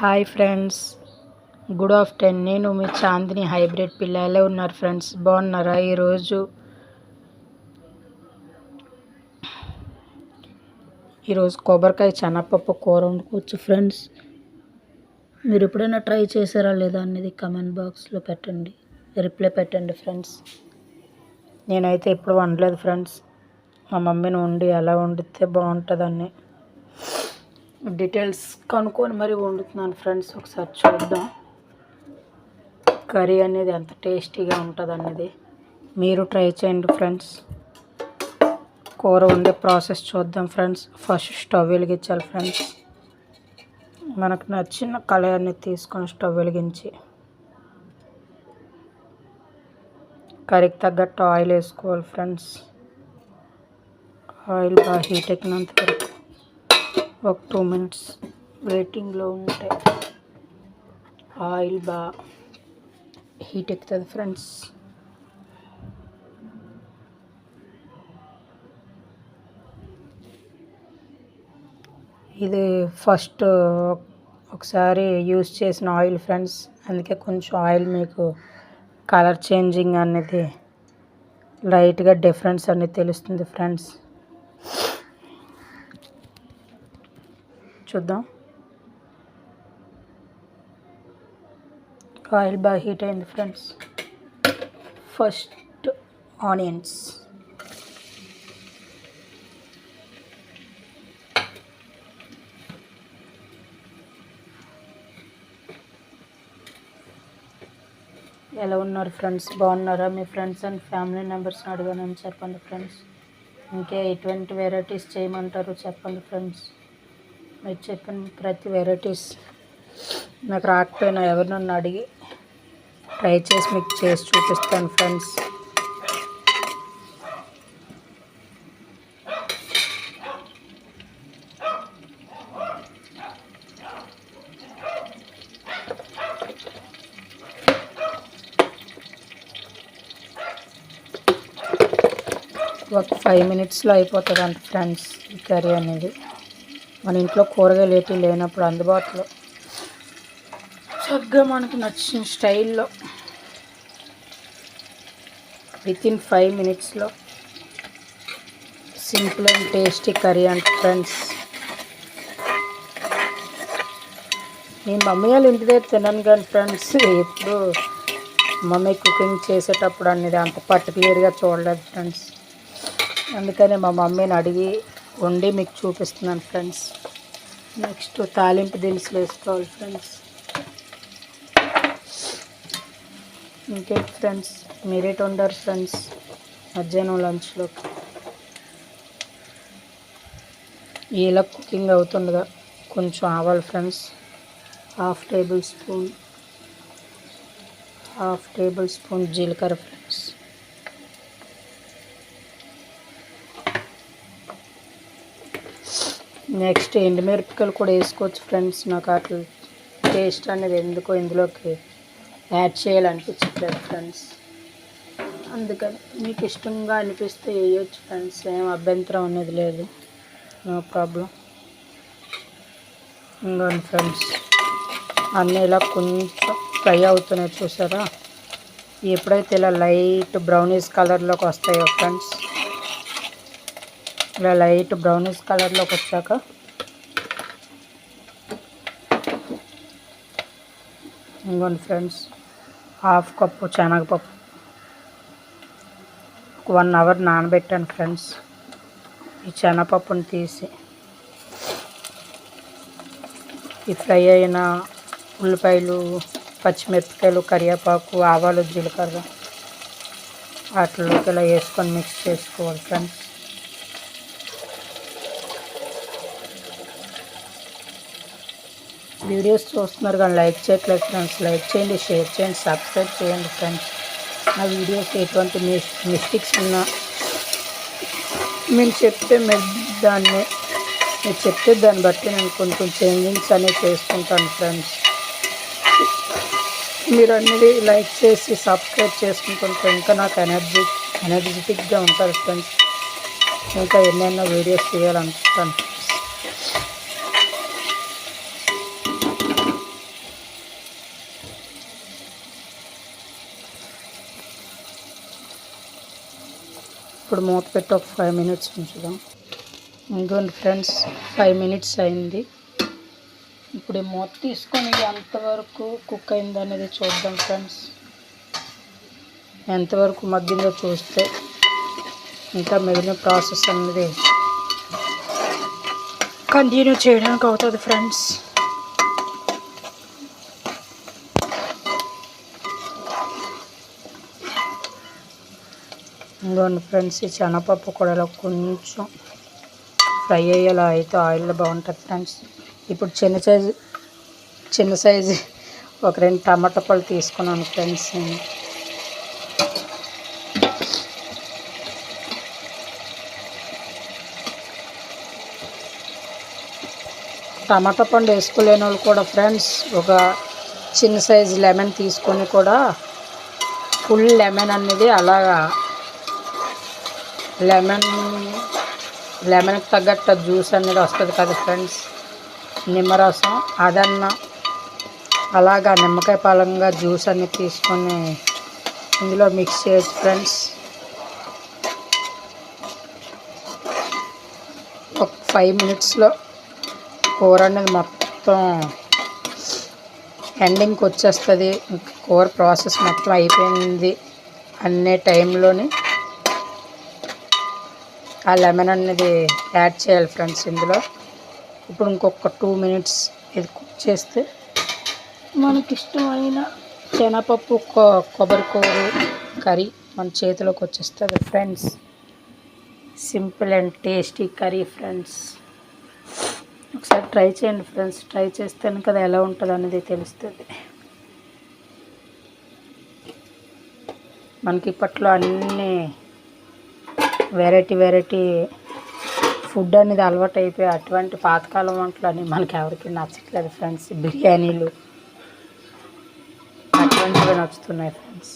Hi friends. Good afternoon. నేను మీ Chandini hybrid పిల్ల ఎలా ఉన్నారు ఫ్రెండ్స్. బాగున్నారా ఈరోజు? ఈరోజు కొబ్బరికాయ శనగపప్పు కూర వండుకోవచ్చు ఫ్రెండ్స్. మీరు ఎప్పుడైనా ట్రై చేశారా లేదా అనేది కమెంట్ బాక్స్లో పెట్టండి. రిప్లై పెట్టండి ఫ్రెండ్స్. నేనైతే ఎప్పుడు వండలేదు ఫ్రెండ్స్. మా మమ్మీని వండి ఎలా వండితే బాగుంటుందని. డీటెయిల్స్ కనుక్కొని మరి వండుతున్నాను ఫ్రెండ్స్ ఒకసారి చూద్దాం. కర్రీ అనేది ఎంత టేస్టీగా ఉంటుంది అనేది మీరు ట్రై చేయండి ఫ్రెండ్స్. కూర వండే ప్రాసెస్ చూద్దాం ఫ్రెండ్స్. ఫస్ట్ స్టవ్ వెలిగించాలి ఫ్రెండ్స్. మనకు నచ్చిన కళాయిని తీసుకొని స్టవ్ వెలిగించి కర్రీకి తగ్గట్టు ఆయిల్ వేసుకోవాలి ఫ్రెండ్స్. ఆయిల్ బాగా హీట్ ఎక్కినంత వరకు ఒక టూ మినిట్స్ వెయిటింగ్లో ఉంటే ఆయిల్ బాగా హీట్ ఎక్కుతుంది ఫ్రెండ్స్. ఇది ఫస్ట్ ఒకసారి యూస్ చేసిన ఆయిల్ ఫ్రెండ్స్. అందుకే కొంచెం ఆయిల్ మీకు కలర్ చేంజింగ్ అనేది లైట్గా డిఫరెన్స్ అనేది తెలుస్తుంది ఫ్రెండ్స్. చూద్దాం. ఆయిల్ బాగా హీట్ అయింది ఫ్రెండ్స్. First onions. ఎలా ఉన్నారు ఫ్రెండ్స్? బాగున్నారా మీ ఫ్రెండ్స్ అండ్ ఫ్యామిలీ మెంబర్స్ని అడగానని చెప్పండి ఫ్రెండ్స్. ఇంకే ఎటువంటి వెరైటీస్ చేయమంటారు చెప్పండి ఫ్రెండ్స్. మీరు చెప్పిన ప్రతి వెరైటీస్ నాకు రాకపోయినా ఎవరినన్నా అడిగి ట్రై చేసి మీకు చేసి చూపిస్తాను ఫ్రెండ్స్. ఒక ఫైవ్ మినిట్స్లో అయిపోతుంది అంట ఫ్రెండ్స్ ఈ కర్రీ అనేది. మన ఇంట్లో కూరగాయలు ఏటి లేనప్పుడు అందుబాటులో. చక్కగా మనకు నచ్చిన స్టైల్లో. విత్ ఇన్ ఫైవ్ మినిట్స్లో simple and tasty curry and friends నేను మమ్మీ వాళ్ళు ఇంటి దగ్గర తినను కానీ ఫ్రెండ్స్ ఎప్పుడు మమ్మీ కుకింగ్ చేసేటప్పుడు అనేది అంత పర్టికులర్గా చూడలేదు ఫ్రెండ్స్. అందుకని మా మమ్మీని అడిగి వండి మీకు చూపిస్తున్నాను ఫ్రెండ్స్. నెక్స్ట్ తాలింపు దినుసులు వేసుకోవాలి ఫ్రెండ్స్. ఇంకేంటి ఫ్రెండ్స్ మీరేటి వండారు ఫ్రెండ్స్ మధ్యాహ్నం లంచ్లోకి ఇలా కుకింగ్ అవుతుండగా కొంచెం ఆవాలి friends. Half table spoon half table spoon జీలకర్ర ఫ్రెండ్స్. నెక్స్ట్ ఎండుమిరపకాయలు కూడా వేసుకోవచ్చు ఫ్రెండ్స్. నాకు అట్లా టేస్ట్ అనేది ఎందుకో ఇందులోకి యాడ్ చేయాలనిపించట్లేదు ఫ్రెండ్స్. అందుకని మీకు ఇష్టంగా అనిపిస్తే వేయచ్చు ఫ్రెండ్స్. ఏం అభ్యంతరం అనేది లేదు. No problem. ఇంకోండి ఫ్రెండ్స్. అన్నీ ఇలా కొంచెం ఫ్రై అవుతున్నాయి చూసారా? ఎప్పుడైతే ఇలా లైట్ బ్రౌనీస్ కలర్లోకి వస్తాయో ఫ్రెండ్స్. ఇలా లైట్ బ్రౌనీస్ కలర్లోకి వచ్చాక ఇంకోండి ఫ్రెండ్స్ హాఫ్ కప్పు శనగపప్పు. ఒక వన్ అవర్ నానబెట్టాను ఫ్రెండ్స్ ఈ శనగపప్పుని తీసి. ఈ ఫ్రై అయిన ఉల్లిపాయలు పచ్చిమిరపకాయలు కరివేపాకు ఆవాలు జీలకర్ర వాటిలోకి ఇలా వేసుకొని మిక్స్ చేసుకోవాలి ఫ్రెండ్స్. వీడియోస్ చూస్తున్నారు కానీ లైక్ చేయట్లేదు ఫ్రెండ్స్. లైక్ చేయండి షేర్ చేయండి సబ్స్క్రైబ్ చేయండి ఫ్రెండ్స్. నా వీడియోస్ ఎటువంటి మిస్ మిస్టేక్స్ ఉన్నా మీరు చెప్తే మీరు దాన్ని మీరు చెప్తే దాన్ని బట్టి నేను కొంచెం చేంజింగ్స్ అనేవి చేసుకుంటాను ఫ్రెండ్స్. మీరు అనేది లైక్ చేసి సబ్స్క్రైబ్ చేసుకుంటుంటే ఇంకా నాకు ఎనర్జీ ఎనర్జెటిక్గా ఉంటారు ఫ్రెండ్స్. ఇంకా ఎన్నెన్నో వీడియోస్ చేయాలనుకుంటాను ఇప్పుడు మూత పెట్టి ఒక ఫైవ్ మినిట్స్ ఉంచుదాం. ఇంకోండి ఫ్రెండ్స్ ఫైవ్ మినిట్స్ అయింది. ఇప్పుడు ఈ మూత తీసుకొని ఎంతవరకు కుక్ అయింది అనేది చూద్దాం ఫ్రెండ్స్ ఎంతవరకు మగ్గిందో చూస్తే ఇంకా మిగిలిన ప్రాసెస్ అనేది కంటిన్యూ చేయడానికి అవుతుంది ఫ్రెండ్స్ ఇంకోండి ఫ్రెండ్స్. ఈ శనగపప్పు కూడా ఇలా కొంచెం ఫ్రై అయ్యేలా అయితే ఆయిల్లో బాగుంటుంది ఫ్రెండ్స్. ఇప్పుడు చిన్న సైజు చిన్న సైజు ఒక రెండు టమాటా పళ్ళు తీసుకున్నాను ఫ్రెండ్స్. టమాటా పండు వేసుకోలేని వాళ్ళు కూడా ఫ్రెండ్స్ ఒక చిన్న సైజు లెమన్ తీసుకొని కూడా ఫుల్ లెమన్ అనేది అలాగా లెమన్ లెమన్కి తగ్గట్టు జ్యూస్ అనేది వస్తుంది కదా ఫ్రెండ్స్. నిమ్మరసం అదన్న. అలాగా నిమ్మకాయ పాలంగా జ్యూస్ అన్ని తీసుకొని ఇందులో మిక్స్ చేయొచ్చు ఫ్రెండ్స్. ఒక ఫైవ్ మినిట్స్లో కూర అనేది మొత్తం ఎండింగ్కి వచ్చేస్తుంది. కూర ప్రాసెస్ మొత్తం అయిపోయింది. అనే టైంలోని ఆ లెమన్ అనేది యాడ్ చేయాలి ఫ్రెండ్స్ ఇందులో. ఇప్పుడు ఇంకొక టూ మినిట్స్ ఇది కుక్ చేస్తే మనకి ఇష్టమైన శనగపప్పు కొబ్బరి కూర కర్రీ మన చేతిలోకి వచ్చేస్తుంది friends simple and tasty curry friends ఒకసారి ట్రై చేయండి ఫ్రెండ్స్ ట్రై చేస్తేనే కదా ఎలా ఉంటుంది అనేది తెలుస్తుంది. మనకి ఇప్పట్లో అన్నీ వెరైటీ వెరైటీ ఫుడ్ అనేది అలవాటు అయిపోయి అటువంటి పాతకాలం వంటలు అని మనకి ఎవరికి నచ్చట్లేదు ఫ్రెండ్స్. బిర్యానీలు అటువంటివి నచ్చుతున్నాయి ఫ్రెండ్స్.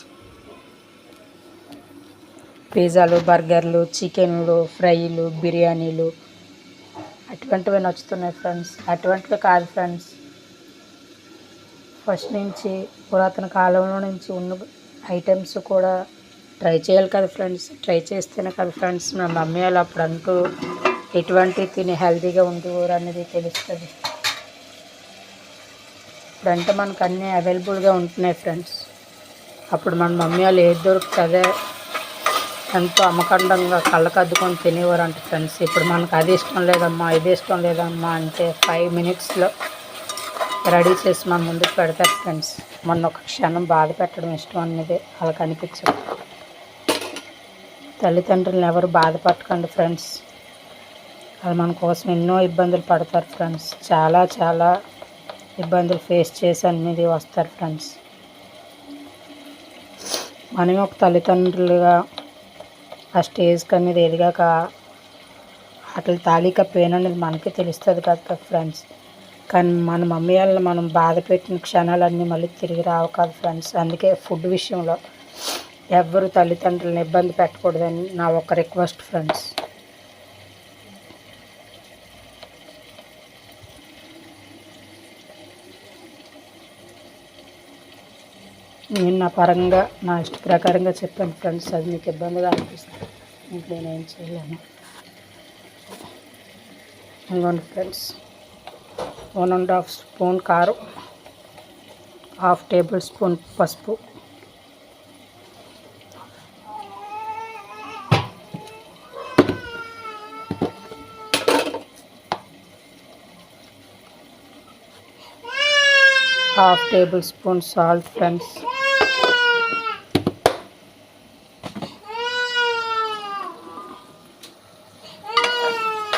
పిజ్జాలు బర్గర్లు చికెన్లు ఫ్రైలు బిర్యానీలు అటువంటివి నచ్చుతున్నాయి ఫ్రెండ్స్. అటువంటివి కాదు ఫ్రెండ్స్. ఫస్ట్ నుంచి పురాతన కాలంలో నుంచి ఉన్న ఐటమ్స్ కూడా ట్రై చేయాలి కదా ఫ్రెండ్స్. ట్రై చేస్తేనే కదా ఫ్రెండ్స్ మా మమ్మీ వాళ్ళు అప్పుడు అంటూ ఎటువంటి తిని హెల్తీగా ఉండేవారు అనేది తెలుస్తుంది. ఇప్పుడంటే మనకు అన్నీ అవైలబుల్గా ఉంటున్నాయి ఫ్రెండ్స్. అప్పుడు మన మమ్మీ వాళ్ళు ఏది దొరుకుతుందే ఎంతో అమ్మకండంగా కళ్ళకద్దుకొని తినేవారు అంట ఫ్రెండ్స్. ఇప్పుడు మనకు అది ఇష్టం లేదమ్మా ఇది ఇష్టం లేదమ్మా అంటే ఫైవ్ మినిట్స్లో రెడీ చేసి మన ముందుకు పెడతారు ఫ్రెండ్స్. మొన్న ఒక క్షణం బాధ పెట్టడం ఇష్టం అనేది వాళ్ళకి అనిపించదు. తల్లిదండ్రులను ఎవరు బాధపడకండి ఫ్రెండ్స్. వాళ్ళు మన కోసం ఎన్నో ఇబ్బందులు పడతారు ఫ్రెండ్స్. చాలా చాలా ఇబ్బందులు ఫేస్ చేసి అనేది వస్తారు ఫ్రెండ్స్. మనమే ఒక తల్లిదండ్రులుగా ఆ స్టేజ్కి అనేది ఎదిగాక అట్లా తాళిక పెయిన్ అనేది మనకే తెలుస్తుంది కదా ఫ్రెండ్స్. కానీ మన మమ్మీ వాళ్ళని మనం బాధ పెట్టిన క్షణాలన్నీ మళ్ళీ తిరిగి రావు కాదు ఫ్రెండ్స్. అందుకే ఫుడ్ విషయంలో ఎవ్వరు తల్లిదండ్రులను ఇబ్బంది పెట్టకూడదని నా ఒక రిక్వెస్ట్ ఫ్రెండ్స్. నేను నా పరంగా నా ఇష్ట ప్రకారంగా చెప్పాను ఫ్రెండ్స్. అది మీకు ఇబ్బందిగా అనిపిస్తుంది. ఇంక నేనేం చేయలేను. ఇంకోండి friends. One and half spoon కారం హాఫ్ టేబుల్ స్పూన్ పసుపు. Half table spoon salt friends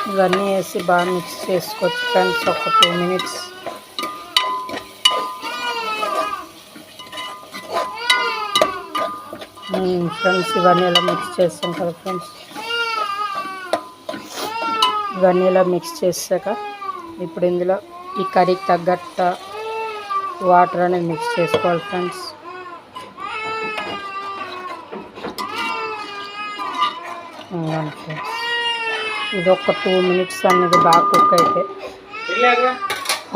ఇవన్నీ వేసి బాగా మిక్స్ చేసుకోవచ్చు ఫ్రెండ్స్ ఒక టూ మినిట్స్ ఫ్రెండ్స్ ఇవన్నీ ఇలా మిక్స్ చేస్తాం కదా ఫ్రెండ్స్ ఇవన్నీ ఇలా మిక్స్ చేసాక ఇప్పుడు ఇందులో ఈ కర్రీకి తగ్గట్ట వాటర్ అనేది మిక్స్ చేసుకోవాలి ఫ్రెండ్స్. ఫ్రెండ్స్. ఇది ఒక టూ మినిట్స్ అనేది బాగా కుక్ అయితే.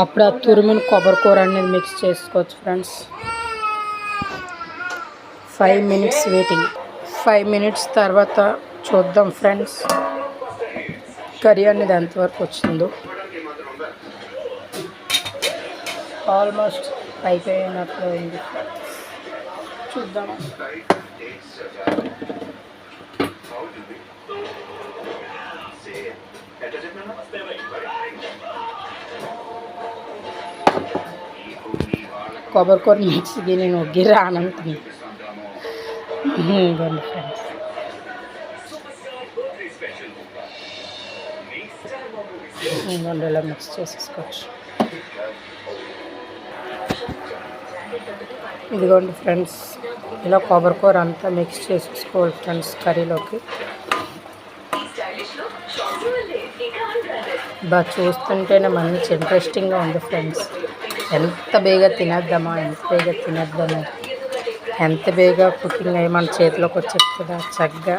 అప్పుడు ఆ తురిమిన కొబ్బరి కూర అనేది మిక్స్ చేసుకోవచ్చు friends. Five minutes waiting. Five minutes తర్వాత చూద్దాం ఫ్రెండ్స్. కర్రీ అనేది ఎంతవరకు వచ్చిందో. ఆల్మోస్ట్ అయిపోయినట్లు అయింది. చూద్దాం. కొబ్బరి కొబ్బరికూర మిక్సీకి నేను ఒగ్గి రానంటుంది. ఫ్రెండ్స్. ఇవ్వండి ఇలా మిక్స్ చేసేసుకోవచ్చు. ఇదిగోండి ఫ్రెండ్స్ ఇలా కొబ్బరికూర అంతా మిక్స్ చేసుకోవాలి ఫ్రెండ్స్ కర్రీలోకి. బాగా చూస్తుంటేనే మంచి ఇంట్రెస్టింగ్గా ఉంది ఫ్రెండ్స్. ఎంత బేగా తినేద్దామా ఎంత బేగా తినేద్దామా. ఎంత బేగా కుకింగ్ అయ్యి మన చేతిలోకి వచ్చేస్తుందా చక్కగా.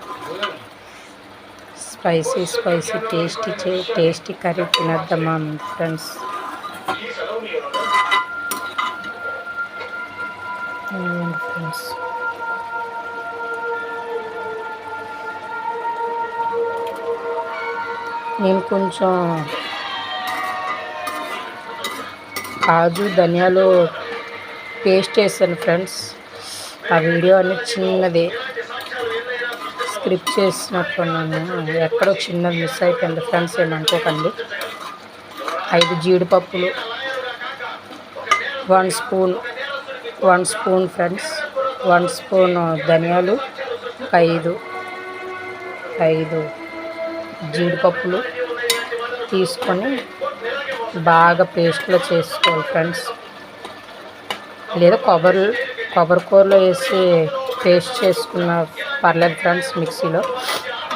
స్పైసీ స్పైసీ టేస్టీ చే టేస్టీ కర్రీ తినేద్దామా ఫ్రెండ్స్. ఫ్రెండ్స్ నేను కొంచెం కాజు ధనియాలు పేస్ట్ చేశాను ఫ్రెండ్స్ ఆ వీడియో అనేది చిన్నది. స్క్రిప్ట్ చేసినట్టున్నాను ఎక్కడో చిన్నది మిస్ అయిపోయింది ఫ్రెండ్స్ ఏమనుకోకండి ఐదు జీడిపప్పులు one spoon one spoon friends one spoon ధనియాలు ఐదు ఐదు జీడిపప్పులు తీసుకొని బాగా పేస్ట్లో చేసుకోవాలి ఫ్రెండ్స్. లేదా కొబ్బరి కొబ్బరి కూరలో వేసి పేస్ట్ చేసుకున్న పర్లేదు ఫ్రెండ్స్ మిక్సీలో.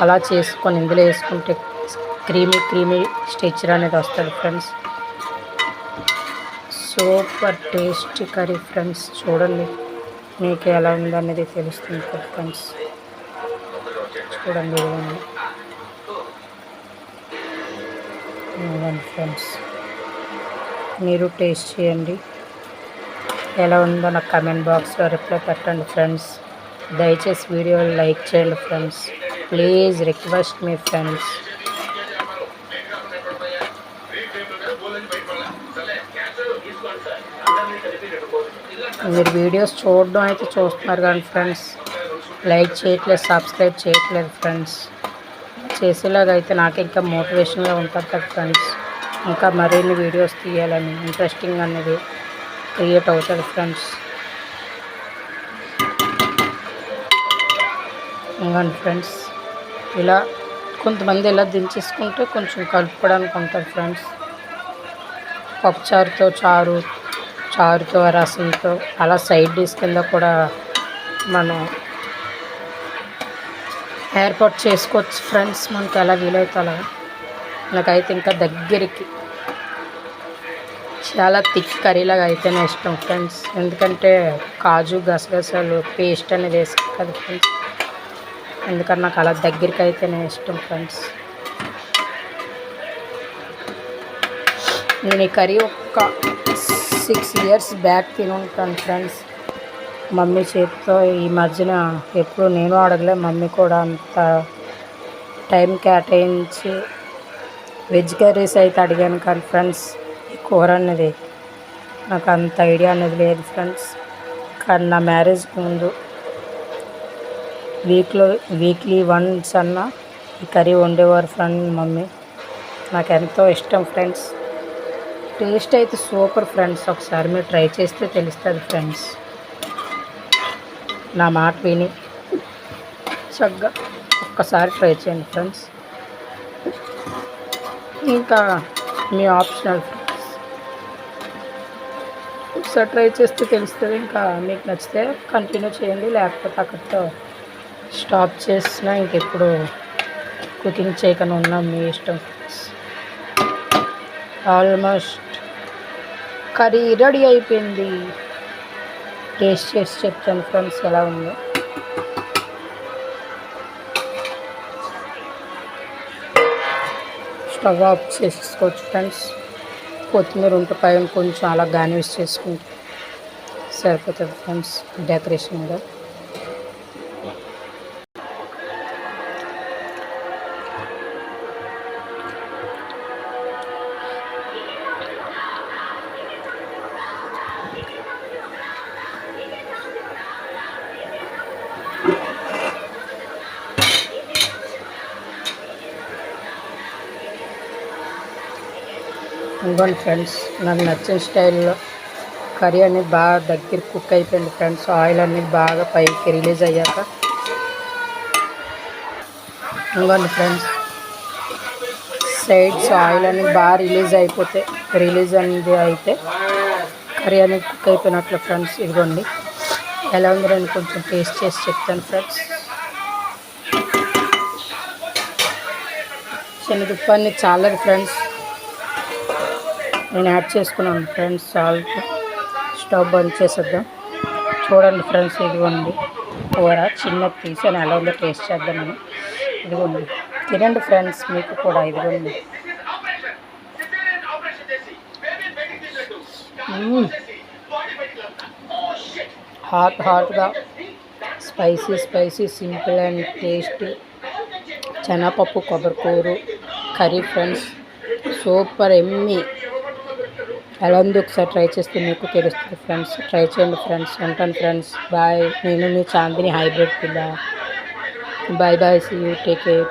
అలా చేసుకొని ఇందులో వేసుకుంటే క్రీమీ క్రీమీ స్టెచర్ అనేది వస్తుంది friends. Super tasty curry friends చూడండి. మీకు ఎలా ఉందో అనేది తెలుస్తుంది ఫ్రెండ్స్ చూడండి ఇవ్వండి ఫ్రెండ్స్ మీరు టేస్ట్ చేయండి. ఎలా ఉందో నాకు కమెంట్ బాక్స్లో రిప్లై పెట్టండి ఫ్రెండ్స్ దయచేసి వీడియో లైక్ చేయండి ఫ్రెండ్స్ ప్లీజ్ రిక్వెస్ట్ మీ ఫ్రెండ్స్ మీరు వీడియోస్ చూడడం అయితే చూస్తున్నారు కానీ ఫ్రెండ్స్ లైక్ చేయట్లేదు సబ్స్క్రైబ్ చేయట్లేదు ఫ్రెండ్స్. చేసేలాగా అయితే నాకు ఇంకా మోటివేషన్గా ఉంటుంది కదా ఫ్రెండ్స్. ఇంకా మరిన్ని వీడియోస్ తీయాలని ఇంట్రెస్టింగ్ అనేది క్రియేట్ అవుతుంది ఫ్రెండ్స్. ఇంకండి ఫ్రెండ్స్ ఇలా కొంతమంది ఇలా దించేసుకుంటే కొంచెం కలుపుకోవడానికి ఉంటుంది ఫ్రెండ్స్. పప్పుచారుతో చారు చారుతో రసంతో అలా సైడ్ డిష్ కింద కూడా మనం ఏర్పాటు చేసుకోవచ్చు ఫ్రెండ్స్. మనకి ఎలా వీలైతే అలా. నాకైతే ఇంకా దగ్గరికి చాలా థిక్ కర్రీలాగా అయితేనే ఇష్టం ఫ్రెండ్స్. ఎందుకంటే కాజు గసగసాలు పేస్ట్ అనేది వేసి కదా ఫ్రెండ్స్. ఎందుకంటే నాకు అలా దగ్గరికి అయితేనే ఇష్టం ఫ్రెండ్స్. నేను ఈ కర్రీ ఒక్క సిక్స్ ఇయర్స్ బ్యాక్ తిని ఉంటాను ఫ్రెండ్స్ మమ్మీ చేతితో ఈ మధ్యన ఎప్పుడు నేను అడగలే మమ్మీ కూడా అంత టైం కేటాయించి వెజ్ కర్రీస్ అయితే అడిగాను కానీ ఫ్రెండ్స్ ఈ కూర అనేది నాకు అంత ఐడియా అనేది లేదు ఫ్రెండ్స్ కానీ నా మ్యారేజ్ ముందు వీక్లో వీక్లీ వన్స్ అన్న ఈ కర్రీ వండేవారు ఫ్రెండ్ మమ్మీ. నాకు ఎంతో ఇష్టం ఫ్రెండ్స్ టేస్ట్ అయితే సూపర్ ఫ్రెండ్స్ ఒకసారి మీరు ట్రై చేస్తే తెలుస్తుంది ఫ్రెండ్స్. నా మాట విని చక్కగా ఒక్కసారి ట్రై చేయండి ఫ్రెండ్స్. ఇంకా మీ ఆప్షనల్ ఫ్రెండ్స్ ఒకసారి ట్రై చేస్తే తెలుస్తుంది ఇంకా మీకు నచ్చితే కంటిన్యూ చేయండి లేకపోతే అక్కడితో స్టాప్ చేసినా ఇంకెప్పుడు కుకింగ్ చేయకుండా ఉన్నా మీ ఇష్టం ఫ్రెండ్స్. ఆల్మోస్ట్ కర్రీ రెడీ అయిపోయింది. టేస్ట్ చేసి చెప్తాను ఫ్రెండ్స్ ఎలా ఉందో. స్టవ్ ఆఫ్ చేసుకోవచ్చు ఫ్రెండ్స్. కొత్తిమీర ఉంటే పైన కొంచెం అలా గార్నిష్ చేసుకుంటే సరిపోతుంది ఫ్రెండ్స్. డెకరేషన్గా ఇదిగోండి ఫ్రెండ్స్ నాకు నచ్చిన స్టైల్లో కర్రీ అనేది బాగా దగ్గర కుక్ అయిపోయింది ఫ్రెండ్స్. ఆయిల్ అనేది బాగా పైకి రిలీజ్ అయ్యాక ఇదిగోండి ఫ్రెండ్స్ సైడ్స్ ఆయిల్ అనేది బాగా రిలీజ్ అయిపోతే రిలీజ్ అనేది అయితే కర్రీ అనేది కుక్ అయిపోయినట్లు ఫ్రెండ్స్. ఇదిగోండి ఎలా ఉందో నేను కొంచెం టేస్ట్ చేసి చెప్తాను ఫ్రెండ్స్. శనగపప్పు చాలదు ఫ్రెండ్స్. నేను యాడ్ చేసుకున్నాను ఫ్రెండ్స్ సాల్ట్ స్టవ్ బంద్ చేసేద్దాం. చూడండి ఫ్రెండ్స్ ఇదిగోండి. కూర చిన్నది తీసి అని ఎలా ఉందో టేస్ట్ చేద్దామని ఇదిగోండి. తినండి ఫ్రెండ్స్ మీకు కూడా ఇదిగోండి. హాట్ హాట్గా. Spicy spicy simple and tasty. శనగపప్పు కొబ్బరికూరు కర్రీ ఫ్రెండ్స్. Super yummy. ఎలా ఉంది ఒకసారి ట్రై చేస్తే మీకు తెలుస్తుంది ఫ్రెండ్స్. ట్రై చేయండి ఫ్రెండ్స్. ఉంటాను ఫ్రెండ్స్. బాయ్. నేను మీ చాందిని హైబ్రిడ్ పిల్ల. Bye bye. See you take care